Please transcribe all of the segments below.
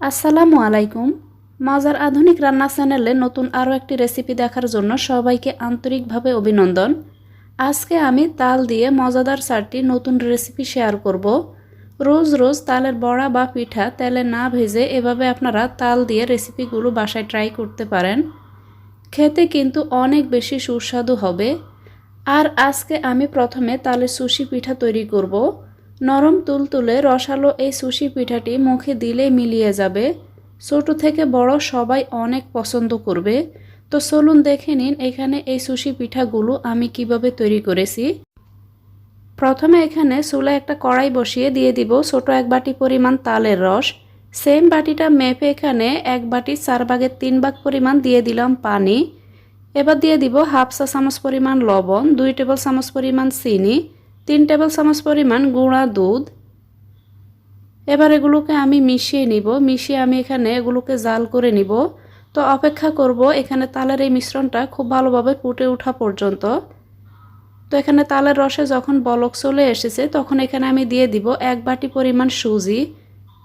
আসসালামু আলাইকুম। মজার আধুনিক রান্না চ্যানেলে নতুন আরও একটি রেসিপি দেখার জন্য সবাইকে আন্তরিকভাবে অভিনন্দন। আজকে আমি তাল দিয়ে মজাদার চারটি নতুন রেসিপি শেয়ার করব। রোজ রোজ তালের বড়া বা পিঠা তেলে না ভেজে এভাবে আপনারা তাল দিয়ে রেসিপিগুলো বাসায় ট্রাই করতে পারেন। খেতে কিন্তু অনেক বেশি সুস্বাদু হবে। আর আজকে আমি প্রথমে তালের সুশি পিঠা তৈরি করব। নরম তুলতুলে রসালো এই সুশি পিঠাটি মুখে দিলে মিলিয়ে যাবে। ছোট থেকে বড় সবাই অনেক পছন্দ করবে। তো চলুন দেখে নিন এখানে এই সুশি পিঠাগুলো আমি কীভাবে তৈরি করেছি। প্রথমে এখানে চুলায় একটা কড়াই বসিয়ে দিয়ে দিব ছোট এক বাটি পরিমাণ তালের রস। সেম বাটিটা মেপে এখানে এক বাটি চার ভাগের তিন ভাগ পরিমাণ দিয়ে দিলাম পানি। এবার দিয়ে দিব হাফ চা চামচ পরিমাণ লবণ, দুই টেবিল চামচ পরিমাণ চিনি। তিন টেবিল চামচ পরিমাণ গুঁড়া দুধ। এবার এগুলোকে আমি মিশিয়ে নিব। মিশিয়ে আমি এখানে এগুলোকে জাল করে নিব। তো অপেক্ষা করব এখানে তালের এই মিশ্রণটা খুব ভালোভাবে ফুটে ওঠা পর্যন্ত। তো এখানে তালের রসে যখন বলক চলে এসেছে, তখন এখানে আমি দিয়ে দিব এক বাটি পরিমাণ সুজি।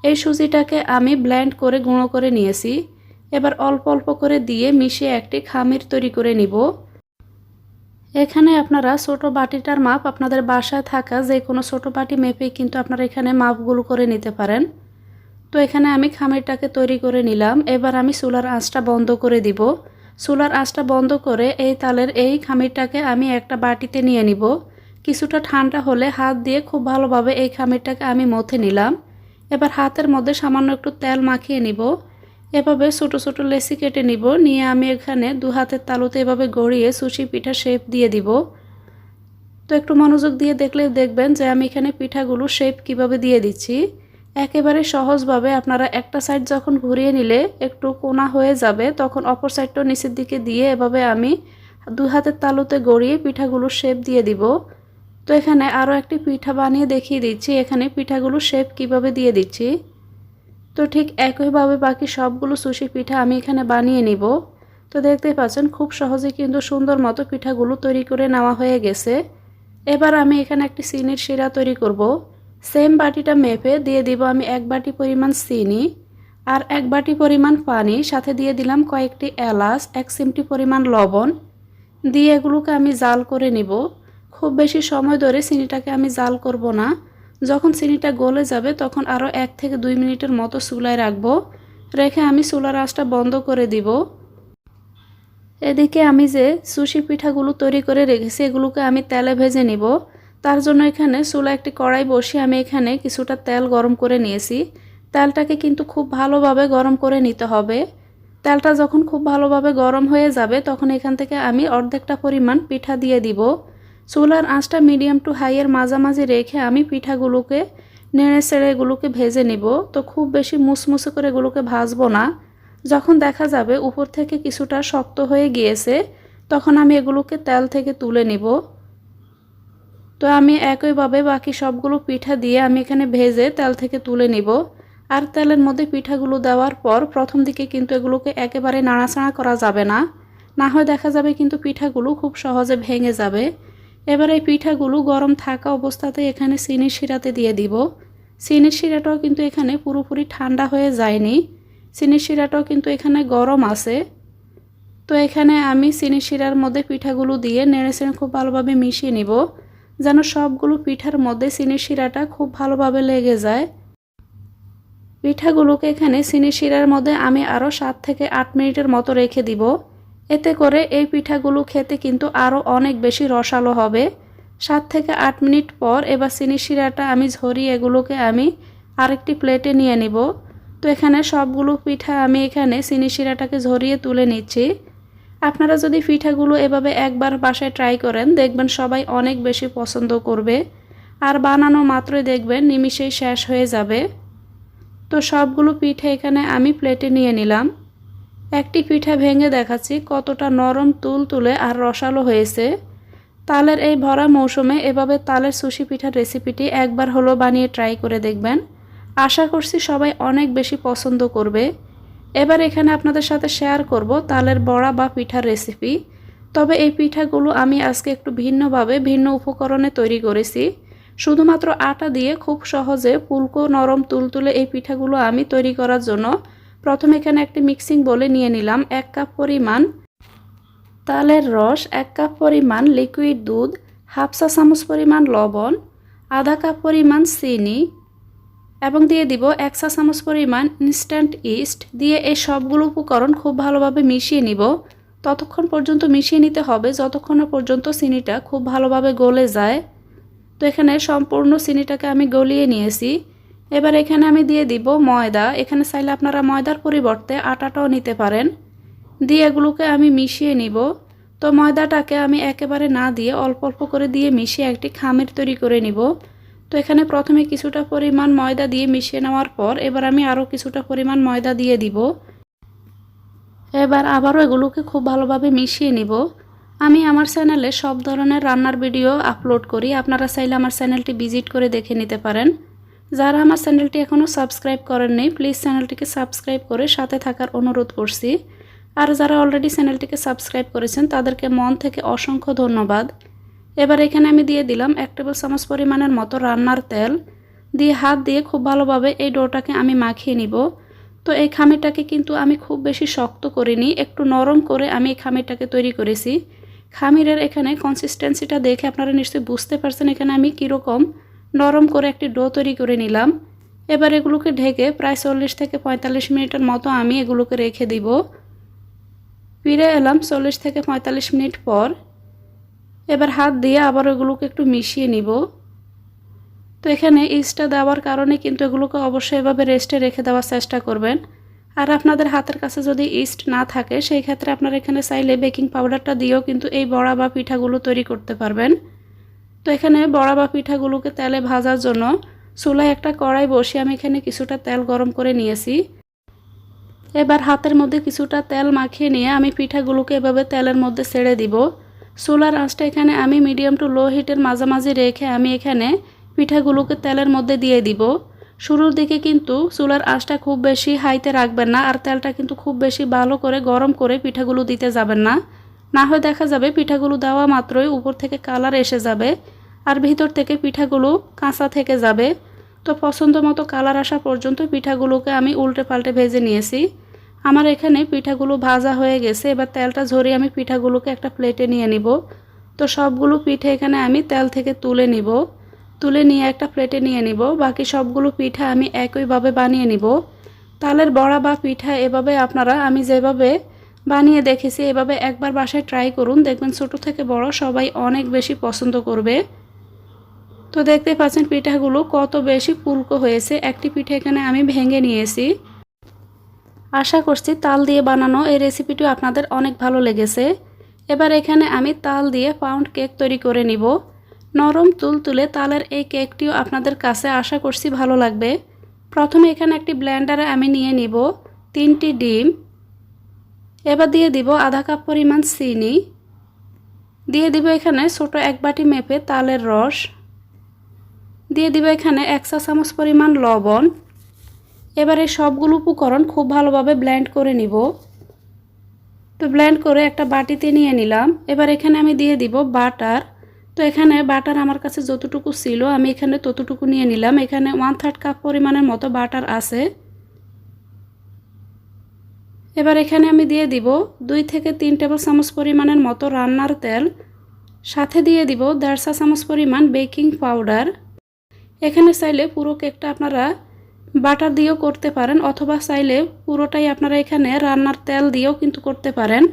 এই সুজিটাকে আমি ব্ল্যান্ড করে গুঁড়ো করে নিয়েছি। এবার অল্প অল্প করে দিয়ে মিশিয়ে একটি খামির তৈরি করে নিব। এখানে আপনারা ছোট বাটিটার মাপ আপনাদের বাসায় থাকা যে কোনো ছোট বাটি মেপেই কিন্তু আপনারা এখানে মাপগুলো করে নিতে পারেন। তো এখানে আমি খামিরটাকে তৈরি করে নিলাম। এবার আমি চুলার আঁচটা বন্ধ করে দিব। চুলার আঁচটা বন্ধ করে এই তালের এই খামিরটাকে আমি একটা বাটিতে নিয়ে নিব। কিছুটা ঠান্ডা হলে হাত দিয়ে খুব ভালোভাবে এই খামিরটাকে আমি মথে নিলাম। এবার হাতের মধ্যে সামান্য একটু তেল মাখিয়ে নিব। এভাবে ছোটো ছোটো লেসি কেটে নিব, নিয়ে আমি এখানে দু হাতের তালুতে এভাবে গড়িয়ে সুশি পিঠা শেপ দিয়ে দিব। তো একটু মনোযোগ দিয়ে দেখলে দেখবেন যে আমি এখানে পিঠাগুলো শেপ কীভাবে দিয়ে দিচ্ছি। একেবারে সহজভাবে আপনারা একটা সাইড যখন ঘুরিয়ে নিলে একটু কোনা হয়ে যাবে, তখন অপর সাইডটা নিচের দিকে দিয়ে এভাবে আমি দু হাতের তালুতে গড়িয়ে পিঠাগুলো শেপ দিয়ে দিব। তো এখানে আরও একটি পিঠা বানিয়ে দেখিয়ে দিচ্ছি, এখানে পিঠাগুলো শেপ কীভাবে দিয়ে দিচ্ছি। তো ঠিক একইভাবে বাকি সবগুলো সুশি পিঠা আমি এখানে বানিয়ে নিব। তো দেখতেই পাচ্ছেন, খুব সহজে কিন্তু সুন্দর মতো পিঠাগুলো তৈরি করে নেওয়া হয়ে গেছে। এবার আমি এখানে একটি চিনির শিরা তৈরি করব। সেম বাটিটা মেপে দিয়ে দিব আমি এক বাটি পরিমাণ চিনি আর এক বাটি পরিমাণ পানি, সাথে দিয়ে দিলাম কয়েকটি এলাচ, এক চিমটি পরিমাণ লবণ। দিয়ে এগুলোকে আমি জাল করে নিব। খুব বেশি সময় ধরে চিনিটাকে আমি জাল করব না। যখন চিনিটা গলে যাবে, তখন আরও এক থেকে দুই মিনিটের মতো চুলায় রাখব। রেখে আমি চুলার আঁচটা বন্ধ করে দিব। এদিকে আমি যে সুশি পিঠাগুলো তৈরি করে রেখেছি, এগুলোকে আমি তেলে ভেজে নিব। তার জন্য এখানে চুলা একটি কড়াই বসিয়ে আমি এখানে কিছুটা তেল গরম করে নিয়েছি। তেলটাকে কিন্তু খুব ভালোভাবে গরম করে নিতে হবে। তেলটা যখন খুব ভালোভাবে গরম হয়ে যাবে, তখন এখান থেকে আমি অর্ধেকটা পরিমাণ পিঠা দিয়ে দিব। চুলার আঁচটা মিডিয়াম টু হাইয়ের মাঝামাঝি রেখে আমি পিঠাগুলোকে, নেড়ে সেড়ে এগুলোকে ভেজে নিব। তো খুব বেশি মুসমুসে করে এগুলোকে ভাজবো না। যখন দেখা যাবে উপর থেকে কিছুটা শক্ত হয়ে গিয়েছে, তখন আমি এগুলোকে তেল থেকে তুলে নিব। তো আমি একইভাবে বাকি সবগুলো পিঠা দিয়ে আমি এখানে ভেজে তেল থেকে তুলে নিব। আর তেলের মধ্যে পিঠাগুলো দেওয়ার পর প্রথম দিকে কিন্তু এগুলোকে একেবারে নাড়াচাড়া করা যাবে না। না হয় দেখা যাবে কিন্তু পিঠাগুলো খুব সহজে ভেঙে যাবে। এবার এই পিঠাগুলো গরম থাকা অবস্থাতে এখানে চিনির শিরাতে দিয়ে দিব। চিনির শিরাটাও কিন্তু এখানে পুরোপুরি ঠান্ডা হয়ে যায়নি। চিনির শিরাটাও কিন্তু এখানে গরম আছে। তো এখানে আমি চিনির শিরার মধ্যে পিঠাগুলো দিয়ে নেড়ে চেড়ে খুব ভালোভাবে মিশিয়ে নিব, যেন সবগুলো পিঠার মধ্যে চিনির শিরাটা খুব ভালোভাবে লেগে যায়। পিঠাগুলোকে এখানে চিনির শিরার মধ্যে আমি আরও সাত থেকে আট মিনিটের মতো রেখে দিব। এতে করে এই পিঠাগুলো খেতে কিন্তু আরও অনেক বেশি রসালো হবে। সাত থেকে আট মিনিট পর এবার চিনি শিরাটা আমি ঝরিয়ে এগুলোকে আমি আরেকটি প্লেটে নিয়ে নিব। তো এখানে সবগুলো পিঠা আমি এখানে চিনি শিরাটাকে ঝরিয়ে তুলে নিচ্ছি। আপনারা যদি পিঠাগুলো এভাবে একবার বাসায় ট্রাই করেন, দেখবেন সবাই অনেক বেশি পছন্দ করবে। আর বানানো মাত্রই দেখবেন নিমিষেই শেষ হয়ে যাবে। তো সবগুলো পিঠা এখানে আমি প্লেটে নিয়ে নিলাম। একটি পিঠা ভেঙে দেখাচ্ছি, কতটা নরম তুল তুলে আর রসালো হয়েছে। তালের এই ভরা মৌসুমে এভাবে তালের সুশি পিঠার রেসিপিটি একবার হলো বানিয়ে ট্রাই করে দেখবেন। আশা করছি সবাই অনেক বেশি পছন্দ করবে। এবার এখানে আপনাদের সাথে শেয়ার করব তালের বড়া বা পিঠার রেসিপি। তবে এই পিঠাগুলো আমি আজকে একটু ভিন্নভাবে, ভিন্ন উপকরণে তৈরি করেছি। শুধুমাত্র আটা দিয়ে খুব সহজে পুলকো নরম তুলতুলে এই পিঠাগুলো আমি তৈরি করার জন্য প্রথমে এখানে একটি মিক্সিং বলে নিয়ে নিলাম, এক কাপ পরিমাণ তালের রস, এক কাপ পরিমাণ লিকুইড দুধ, হাফ চা চামচ পরিমাণ লবণ, আধা কাপ পরিমাণ চিনি এবং দিয়ে দিব এক চা চামচ পরিমাণ ইনস্ট্যান্ট ইস্ট দিয়ে এই সবগুলো উপকরণ খুব ভালোভাবে মিশিয়ে নিব। ততক্ষণ পর্যন্ত মিশিয়ে নিতে হবে, যতক্ষণ পর্যন্ত চিনিটা খুব ভালোভাবে গলে যায়। তো এখানে সম্পূর্ণ চিনিটাকে আমি গলিয়ে নিয়েছি। এবার এখানে আমি দিয়ে দিব ময়দা। এখানে চাইলে আপনারা ময়দার পরিবর্তে আটাটাও নিতে পারেন। দিয়ে এগুলোকে আমি মিশিয়ে নিব। তো ময়দাটাকে আমি একেবারে না দিয়ে অল্প অল্প করে দিয়ে মিশিয়ে একটি খামের তৈরি করে নিব। তো এখানে প্রথমে কিছুটা পরিমাণ ময়দা দিয়ে মিশিয়ে নেওয়ার পর এবার আমি আরও কিছুটা পরিমাণ ময়দা দিয়ে দিব। এবার আবারও এগুলোকে খুব ভালোভাবে মিশিয়ে নিব। আমি আমার চ্যানেলে সব ধরনের রান্নার ভিডিও আপলোড করি। আপনারা চাইলে আমার চ্যানেলটি ভিজিট করে দেখে নিতে পারেন। যারা আমার চ্যানেলটি এখনও সাবস্ক্রাইব করেননি প্লিজ চ্যানেলটিকে সাবস্ক্রাইব করে সাথে থাকার অনুরোধ করছি। আর যারা অলরেডি চ্যানেলটিকে সাবস্ক্রাইব করেছেন, তাদেরকে মন থেকে অসংখ্য ধন্যবাদ। এবার এখানে আমি দিয়ে দিলাম এক টেবিল চামচ পরিমাণের মতো রান্নার তেল। দিয়ে হাত দিয়ে খুব ভালোভাবে এই ডোটাকে আমি মাখিয়ে নিব। তো এই খামিরটাকে কিন্তু আমি খুব বেশি শক্ত করিনি, একটু নরম করে আমি এই খামিরটাকে তৈরি করেছি। খামিরের এখানে কনসিস্টেন্সিটা দেখে আপনারা নিশ্চয়ই বুঝতে পারছেন এখানে আমি কীরকম নরম করে একটি ডো তৈরি করে নিলাম। এবার এগুলোকে ঢেকে প্রায় চল্লিশ থেকে পঁয়তাল্লিশ মিনিটের মতো আমি এগুলোকে রেখে দিব। ফিরে এলাম চল্লিশ থেকে পঁয়তাল্লিশ মিনিট পর। এবার হাত দিয়ে আবার এগুলোকে একটু মিশিয়ে নিব। তো এখানে ইস্টটা দেওয়ার কারণে কিন্তু এগুলোকে অবশ্যই এভাবে রেস্টে রেখে দেওয়ার চেষ্টা করবেন। আর আপনাদের হাতের কাছে যদি ইস্ট না থাকে, সেই ক্ষেত্রে আপনারা এখানে চাইলে বেকিং পাউডারটা দিয়েও কিন্তু এই বড়া বা পিঠাগুলো তৈরি করতে পারবেন। তো এখানে বড়া বা পিঠাগুলোকে তেলে ভাজার জন্য চুলায় একটা কড়াই বসিয়ে আমি এখানে কিছুটা তেল গরম করে নিয়েছি। এবার হাতের মধ্যে কিছুটা তেল মাখিয়ে নিয়ে আমি পিঠাগুলোকে এভাবে তেলের মধ্যে ছেড়ে দিব। চুলার আঁচটা এখানে আমি মিডিয়াম টু লো হিটের মাঝামাঝি রেখে আমি এখানে পিঠাগুলোকে তেলের মধ্যে দিয়ে দিব। শুরুর দিকে কিন্তু চুলার আঁচটা খুব বেশি হাইতে রাখবেন না আর তেলটা কিন্তু খুব বেশি ভালো করে গরম করে পিঠাগুলো দিতে যাবেন না। না হয় দেখা যাবে পিঠাগুলো দেওয়া মাত্রই উপর থেকে কালার এসে যাবে। আর ভিতর থেকে পিঠাগুলো কাঁচা থেকে যাবে। তো পছন্দ মতো কালার আসা পর্যন্ত পিঠাগুলোকে আমি উল্টে পাল্টে ভেজে নিয়েছি। আমার এখানে পিঠাগুলো ভাজা হয়ে গেছে, এবার তেলটা ঝরিয়ে আমি পিঠাগুলোকে একটা প্লেটে নিয়ে নিব। তো সবগুলো পিঠে এখানে আমি তেল থেকে তুলে নিব। তুলে নিয়ে একটা প্লেটে নিয়ে নিব। বাকি সবগুলো পিঠা আমি একইভাবে বানিয়ে নিব। তালের বড়া বা পিঠা এভাবে আপনারা, আমি যেভাবে বানিয়ে দেখেছি, এভাবে একবার বাসায় ট্রাই করুন। দেখবেন ছোটো থেকে বড় সবাই অনেক বেশি পছন্দ করবে। তো দেখতে পাচ্ছেন পিঠাগুলো কত বেশি ফুলকো হয়েছে। একটি পিঠে এখানে আমি ভেঙে নিয়েছি। আশা করছি তাল দিয়ে বানানো এই রেসিপিটিও আপনাদের অনেক ভালো লেগেছে। এবার এখানে আমি তাল দিয়ে পাউন্ড কেক তৈরি করে নিব। নরম তুল তুলে তালের এই কেকটিও আপনাদের কাছে আশা করছি ভালো লাগবে। প্রথমে এখানে একটি ব্লেন্ডারে আমি নিয়ে নিব তিনটি ডিম। এবার দিয়ে দিব আধা কাপ পরিমাণ চিনি। দিয়ে দিব এখানে ছোট এক বাটি মেপে তালের রস। দিয়ে দিব এখানে এক চা চামচ পরিমাণ লবণ। এবার সবগুলো উপকরণ খুব ভালোভাবে ব্লেন্ড করে নিব। তো ব্লেন্ড করে একটা বাটিতে নিয়ে নিলাম। এবার এখানে আমি দিয়ে দিব বাটার। তো এখানে বাটার আমার কাছে যতটুকু ছিল, আমি এখানে ততটুকু নিয়ে নিলাম। এখানে ওয়ান থার্ড কাপ পরিমাণের মতো বাটার আছে। এবার এখানে আমি দিয়ে দিব দুই থেকে তিন টেবিল চামচ পরিমাণের মতো রান্নার তেল। সাথে দিয়ে দিব দেড় চা চামচ পরিমাণ বেকিং পাউডার এখানে চাইলে পুরো কেকটা আপনারা বাটার দিয়েও করতে পারেন, অথবা চাইলে পুরোটাই আপনারা এখানে রান্নার তেল দিয়েও কিন্তু করতে পারেন।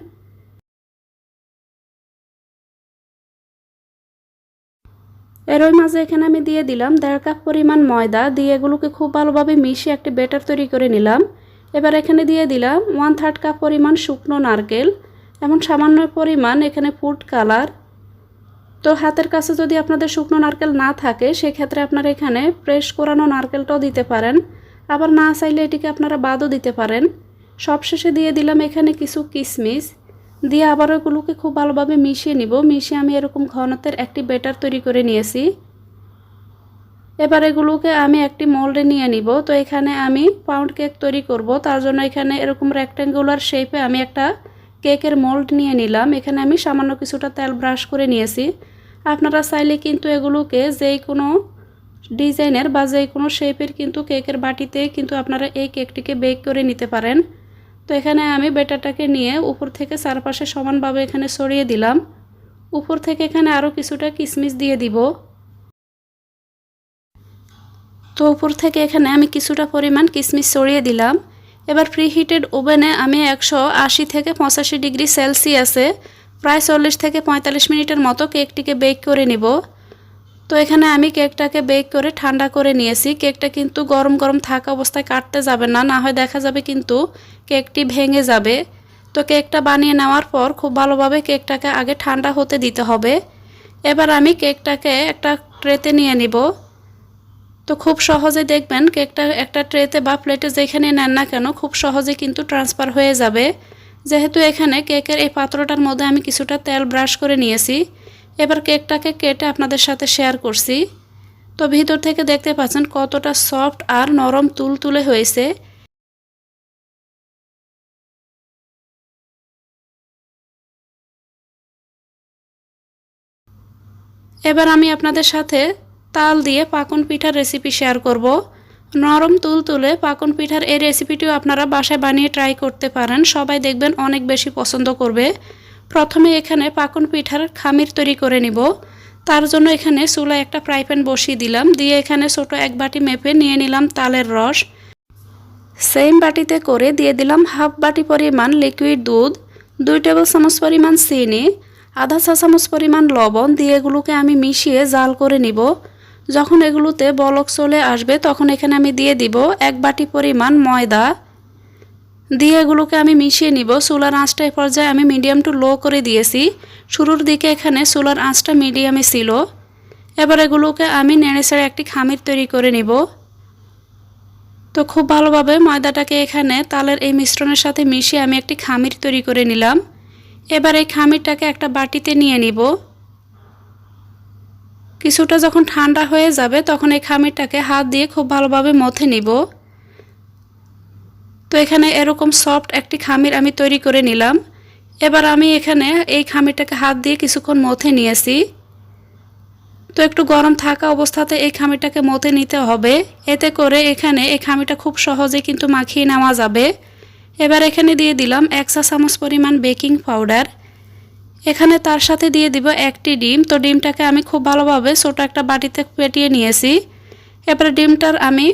এরই মাঝে এখানে আমি দিয়ে দিলাম দেড় কাপ পরিমাণ ময়দা, দিয়ে এগুলোকে খুব ভালোভাবে মিশিয়ে একটি বেটার তৈরি করে নিলাম। এবার এখানে দিয়ে দিলাম ওয়ান থার্ড কাপ পরিমাণ শুকনো নারকেল এমন সামান্য পরিমাণ এখানে ফুড কালার তো হাতের কাছে যদি আপনাদের শুকনো নারকেল না থাকে, সেক্ষেত্রে আপনারা এখানে ফ্রেশ করানো নারকেলটাও দিতে পারেন। আবার না চাইলে এটিকে আপনারা বাদও দিতে পারেন। সবশেষে দিয়ে দিলাম এখানে কিছু কিশমিশ দিয়ে আবার ওগুলোকে খুব ভালোভাবে মিশিয়ে নিব। মিশিয়ে আমি এরকম ঘনত্বের একটি বেটার তৈরি করে নিয়েছি। এবার এগুলোকে আমি একটি মোল্ডে নিয়ে নিব। তো এখানে আমি পাউন্ড কেক তৈরি করব। তার জন্য এখানে এরকম রেক্ট্যাঙ্গুলার শেপে আমি একটা কেকের মোল্ড নিয়ে নিলাম। এখানে আমি সামান্য কিছুটা তেল ব্রাশ করে নিয়েছি। আপনারা চাইলে কিন্তু এগুলোকে যেই কোনো ডিজাইনের বা যে কোনো শেপের কিন্তু কেকের বাটিতে কিন্তু আপনারা এই কেকটিকে বেক করে নিতে পারেন। তো এখানে আমি বেটারটাকে নিয়ে উপর থেকে চারপাশে সমানভাবে এখানে ছড়িয়ে দিলাম। উপর থেকে এখানে আরও কিছুটা কিশমিশ দিয়ে দিব। তো উপর থেকে এখানে আমি কিছুটা পরিমাণ কিশমিশ ছড়িয়ে দিলাম। এবার প্রিহিটেড ওভেনে আমি একশো আশি থেকে পঁচাশি ডিগ্রি সেলসিয়াসে প্রায় চল্লিশ থেকে পঁয়তাল্লিশ মিনিটের মতো কেকটিকে বেক করে নিব। তো এখানে আমি কেকটাকে বেক করে ঠান্ডা করে নিয়েছি। কেকটা কিন্তু গরম গরম থাকা অবস্থায় কাটতে যাবে না না হয় দেখা যাবে কিন্তু কেকটি ভেঙে যাবে। তো কেকটা বানিয়ে নেওয়ার পর খুব ভালোভাবে কেকটাকে আগে ঠান্ডা হতে দিতে হবে। এবার আমি কেকটাকে একটা ট্রেতে নিয়ে নিব। তো খুব সহজে দেখবেন কেকটা একটা ট্রেতে বা প্লেটে যেখানে নেন না কেন খুব সহজে কিন্তু ট্রান্সফার হয়ে যাবে। যেহেতু এখানে কেকের এই পাত্রটার মধ্যে আমি কিছুটা তেল ব্রাশ করে নিয়েছি, এবার কেকটাকে কেটে আপনাদের সাথে শেয়ার করছি। তো ভিতর থেকে দেখতে পাচ্ছেন কতটা সফট আর নরম তুল তুলে হয়েছে। এবার আমি আপনাদের সাথে তাল দিয়ে পাকন পিঠার রেসিপি শেয়ার করব। নরম তুল তুলে পাকন পিঠার এই রেসিপিটিও আপনারা বাসায় বানিয়ে ট্রাই করতে পারেন। সবাই দেখবেন অনেক বেশি পছন্দ করবে। প্রথমে এখানে পাকন পিঠার খামির তৈরি করে নিব। তার জন্য এখানে চুলায় একটা ফ্রাই প্যান বসিয়ে দিলাম। দিয়ে এখানে ছোট এক বাটি মেপে নিয়ে নিলাম তালের রস। সেম বাটিতে করে দিয়ে দিলাম হাফ বাটি পরিমাণ লিকুইড দুধ, দুই টেবিল চামচ পরিমাণ চিনি, আধা চা চামচ পরিমাণ লবণ। দিয়ে এগুলোকে আমি মিশিয়ে জাল করে নিব। যখন এগুলোতে বলক চলে আসবে, তখন এখানে আমি দিয়ে দিব এক বাটি পরিমাণ ময়দা। দিয়ে এগুলোকে আমি মিশিয়ে নিব। চুলার আঁচটা এ পর্যায়ে আমি মিডিয়াম টু লো করে দিয়েছি। শুরুর দিকে এখানে চুলার আঁচটা মিডিয়ামে ছিল। এবার এগুলোকে আমি নেড়ে ছেড়ে একটি খামির তৈরি করে নিব। তো খুব ভালোভাবে ময়দাটাকে এখানে তালের এই মিশ্রণের সাথে মিশিয়ে আমি একটি খামির তৈরি করে নিলাম। এবার এই খামিরটাকে একটা বাটিতে নিয়ে নিব। কিছুটা যখন ঠান্ডা হয়ে যাবে, তখন এই খামিরটাকে হাত দিয়ে খুব ভালোভাবে মথে নিব। তো এখানে এরকম সফট একটি খামির আমি তৈরি করে নিলাম। এবার আমি এখানে এই খামিরটাকে হাত দিয়ে কিছুক্ষণ মথে নিয়েছি। তো একটু গরম থাকা অবস্থাতে এই খামিরটাকে মতে নিতে হবে। এতে করে এখানে এই খামিটা খুব সহজে কিন্তু মাখিয়ে নেওয়া যাবে। এবার এখানে দিয়ে দিলাম এক চা চামচ পরিমাণ বেকিং পাউডার। এখানে তার সাথে দিয়ে দিব একটি ডিম। তো ডিমটাকে আমি খুব ভালোভাবে ছোটো একটা বাটিতে পেটিয়ে নিয়েছি। এবারে ডিমটার আমি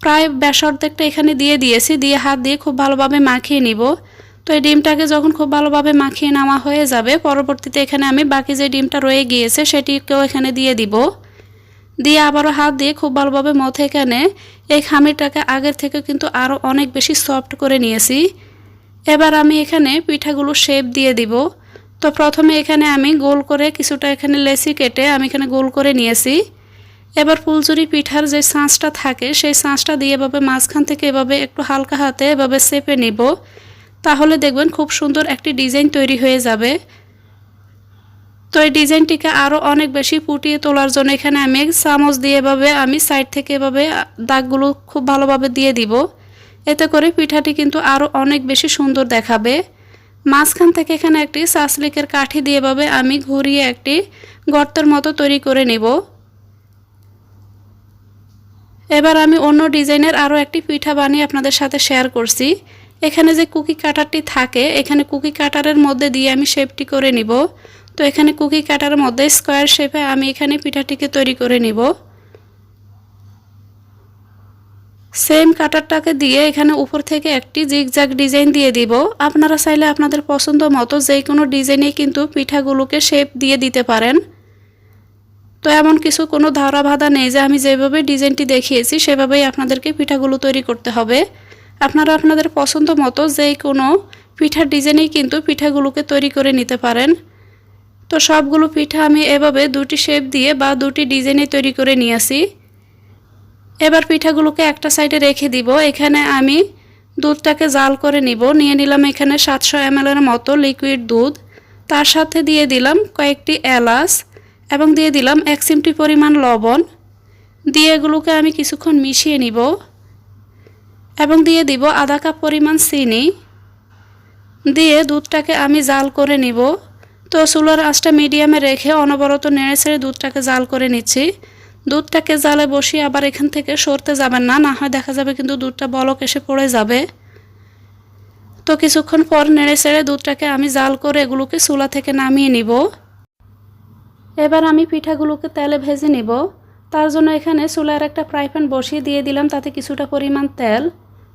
প্রায় ব্যাস অর্ধেকটা এখানে দিয়ে দিয়েছি। দিয়ে হাত দিয়ে খুব ভালোভাবে মাখিয়ে নিব। তো এই ডিমটাকে যখন খুব ভালোভাবে মাখিয়ে নেওয়া হয়ে যাবে, পরবর্তীতে এখানে আমি বাকি যে ডিমটা রয়ে গিয়েছে, সেটিকেও এখানে দিয়ে দিব। দিয়ে আবারও হাত দিয়ে খুব ভালোভাবে মথে এখানে এই খামিরটাকে আগের থেকে কিন্তু আরও অনেক বেশি সফট করে নিয়েছি। এবার আমি এখানে পিঠাগুলো শেপ দিয়ে দিব। তো প্রথমে এখানে আমি গোল করে কিছুটা এখানে লেসি কেটে আমি এখানে গোল করে নিয়েছি। এবার ফুলচুরি পিঠার যে সাঁচটা থাকে, সেই সাঁচটা দিয়ে এভাবে মাঝখান থেকে এভাবে একটু হালকা হাতে এভাবে চেপে নিব। তাহলে দেখবেন খুব সুন্দর একটি ডিজাইন তৈরি হয়ে যাবে। তো এই ডিজাইনটিকে আরও অনেক বেশি ফুটিয়ে তোলার জন্য এখানে আমি চামচ দিয়ে এভাবে আমি সাইড থেকে এভাবে দাগগুলো খুব ভালোভাবে দিয়ে দিব। এতে করে পিঠাটি কিন্তু আরও অনেক বেশি সুন্দর দেখাবে। মাঝখান থেকে এখানে একটি সাসলিকের কাঠি দিয়ে এভাবে আমি ঘুরিয়ে একটি গর্তের মতো তৈরি করে নেব। এবার আমি অন্য ডিজাইনের আরও একটি পিঠা বানিয়ে আপনাদের সাথে শেয়ার করছি। এখানে যে কুকি কাটারটি থাকে, এখানে কুকি কাটারের মধ্যে দিয়ে আমি শেপটি করে নিব। তো এখানে কুকি কাটার মধ্যে স্কোয়ার শেপে আমি এখানে পিঠাটিকে তৈরি করে নিব। সেম কাটারটাকে দিয়ে এখানে উপর থেকে একটি জিগজাগ ডিজাইন দিয়ে দিব। আপনারা চাইলে আপনাদের পছন্দ মতো যে কোনো ডিজাইনে কিন্তু পিঠাগুলোকে শেপ দিয়ে দিতে পারেন। তো এমন কিছু কোনো ধারা বাধা নেই যে আমি যেভাবে ডিজাইনটি দেখিয়েছি, সেভাবেই আপনাদেরকে পিঠাগুলো তৈরি করতে হবে। আপনারা আপনাদের পছন্দ মতো যে কোনো পিঠার ডিজাইনেই কিন্তু পিঠাগুলোকে তৈরি করে নিতে পারেন। তো সবগুলো পিঠা আমি এভাবে দুটি শেপ দিয়ে বা দুটি ডিজাইনে তৈরি করে নিয়ে আসি। এবার পিঠাগুলোকে একটা সাইডে রেখে দিব। এখানে আমি দুধটাকে জাল করে নিব। নিয়ে নিলাম এখানে সাতশো এমএলের মতো লিকুইড দুধ। তার সাথে দিয়ে দিলাম কয়েকটি এলাচ এবং দিয়ে দিলাম এক চিমটি পরিমাণ লবণ। দিয়ে এগুলোকে আমি কিছুক্ষণ মিশিয়ে নিব এবং দিয়ে দিব আধা কাপ পরিমাণ চিনি। দিয়ে দুধটাকে আমি জাল করে নিব। তো চুলার আঁচটা মিডিয়ামে রেখে অনবরত নেড়ে ছেড়ে দুধটাকে জাল করে নিচ্ছি। দুধটাকে জালে বসিয়ে আবার এখান থেকে সরতে যাবেন না না হয় দেখা যাবে কিন্তু দুধটা বলক এসে পড়ে যাবে। তো কিছুক্ষণ পর নেড়ে ছেড়ে দুধটাকে আমি জাল করে এগুলোকে চুলা থেকে নামিয়ে নিব। এবার আমি পিঠাগুলোকে তেলে ভেজে নিব। তার জন্য এখানে চুলার একটা ফ্রাই প্যান বসিয়ে দিয়ে দিলাম তাতে কিছুটা পরিমাণ তেল।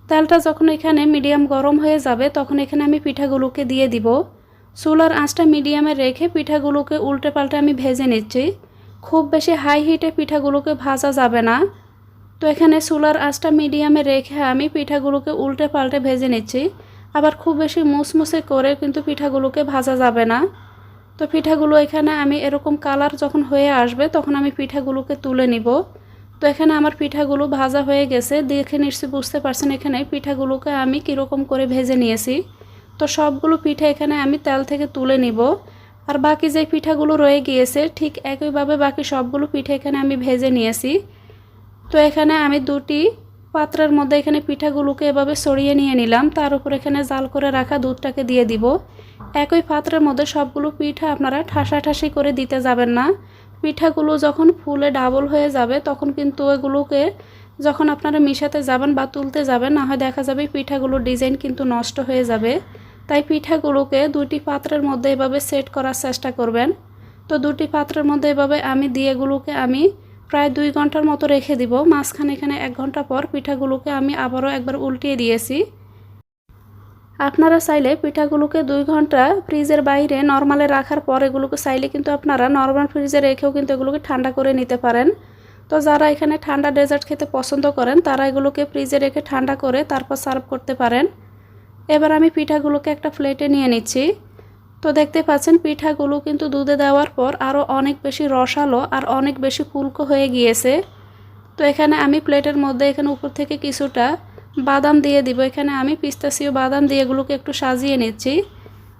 তেলটা যখন এখানে মিডিয়াম গরম হয়ে যাবে তখন এখানে আমি পিঠাগুলোকে দিয়ে দিব। চুলার আঁচটা মিডিয়ামে রেখে পিঠাগুলোকে উল্টে পাল্টে আমি ভেজে নিচ্ছি। খুব বেশি হাই হিটে পিঠাগুলোকে ভাজা যাবে না। তো এখানে চুলার আঁচটা মিডিয়ামে রেখে আমি পিঠাগুলোকে উল্টে পাল্টে ভেজে নিচ্ছি। আবার খুব বেশি মুসমুসে করে কিন্তু পিঠাগুলোকে ভাজা যাবে না। তো পিঠাগুলো এখানে আমি এরকম কালার যখন হয়ে আসবে তখন আমি পিঠাগুলোকে তুলে নিব। তো এখানে আমার পিঠাগুলো ভাজা হয়ে গেছে। দেখে নিশ্চয়ই বুঝতে পারছেন এখানে পিঠাগুলোকে আমি কীরকম করে ভেজে নিয়েছি। তো সবগুলো পিঠা এখানে আমি তেল থেকে তুলে নিব। আর বাকি যে পিঠাগুলো রয়ে গিয়েছে, ঠিক একইভাবে বাকি সবগুলো পিঠা এখানে আমি ভেজে নিয়েছি। তো এখানে আমি দুটি পাত্রের মধ্যে এখানে পিঠাগুলোকে এভাবে সরিয়ে নিয়ে নিলাম। তার উপর এখানে জাল করে রাখা দুধটাকে দিয়ে দিব। একই পাত্রের মধ্যে সবগুলো পিঠা আপনারা ঠাসাঠাসি করে দিতে যাবেন না। পিঠাগুলো যখন ফুলে ডাবল হয়ে যাবে, তখন কিন্তু এগুলোকে যখন আপনারা মিশাতে যাবেন বা তুলতে যাবেন, না হয় দেখা যাবে পিঠাগুলোর ডিজাইন কিন্তু নষ্ট হয়ে যাবে। তাই পিঠাগুলোকে দুটি পাত্রের মধ্যে এভাবে সেট করার চেষ্টা করবেন। তো দুটি পাত্রের মধ্যে এভাবে আমি দিয়ে এগুলোকে আমি প্রায় দুই ঘণ্টার মতো রেখে দিব। মাঝখানে এখানে এক ঘণ্টা পর পিঠাগুলোকে আমি আবারও একবার উল্টিয়ে দিয়েছি। আপনারা চাইলে পিঠাগুলোকে দুই ঘণ্টা ফ্রিজের বাইরে নর্মালে রাখার পর এগুলোকে চাইলে কিন্তু আপনারা নর্মাল ফ্রিজে রেখেও কিন্তু এগুলোকে ঠান্ডা করে নিতে পারেন। তো যারা এখানে ঠান্ডা ডেজার্ট খেতে পছন্দ করেন, তারা এগুলোকে ফ্রিজে রেখে ঠান্ডা করে তারপর সার্ভ করতে পারেন। এবার আমি পিঠাগুলোকে একটা প্লেটে নিয়ে নিচ্ছি। তো দেখতে পাচ্ছেন, পিঠাগুলো কিন্তু দুধে দেওয়ার পর আরও অনেক বেশি রসালো আর অনেক বেশি ফুলকো হয়ে গিয়েছে। তো এখানে আমি প্লেটের মধ্যে এখানে উপর থেকে কিছুটা বাদাম দিয়ে দিব। এখানে আমি পিস্তাসিও বাদাম দিয়ে এগুলোকে একটু সাজিয়ে নিচ্ছি।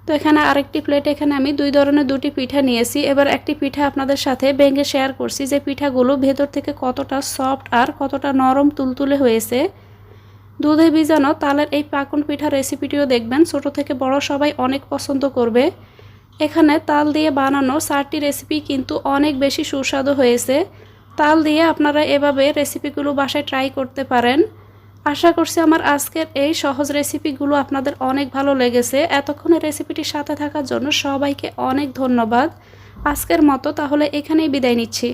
তো এখানে আরেকটি প্লেটে এখানে আমি দুই ধরনের দুটি পিঠা নিয়েছি। এবার একটি পিঠা আপনাদের সাথে ভেঙে শেয়ার করছি যে পিঠাগুলো ভেতর থেকে কতটা সফট আর কতটা নরম তুলতুলে হয়েছে। দুধে ভিজানো তালের এই পাকন পিঠা রেসিপিটিও দেখবেন। ছোট থেকে বড় সবাই অনেক পছন্দ করবে। এখানে তাল দিয়ে বানানো চারটি রেসিপি কিন্তু অনেক বেশি সুস্বাদু হয়েছে। তাল দিয়ে আপনারা এভাবে রেসিপিগুলো বাসায় ট্রাই করতে পারেন। আশা করছি আমার আজকের এই সহজ রেসিপিগুলো আপনাদের অনেক ভালো লেগেছে। এতক্ষণে রেসিপিটির সাথে থাকার জন্য সবাইকে অনেক ধন্যবাদ। আজকের মতো তাহলে এখানেই বিদায় নিচ্ছি।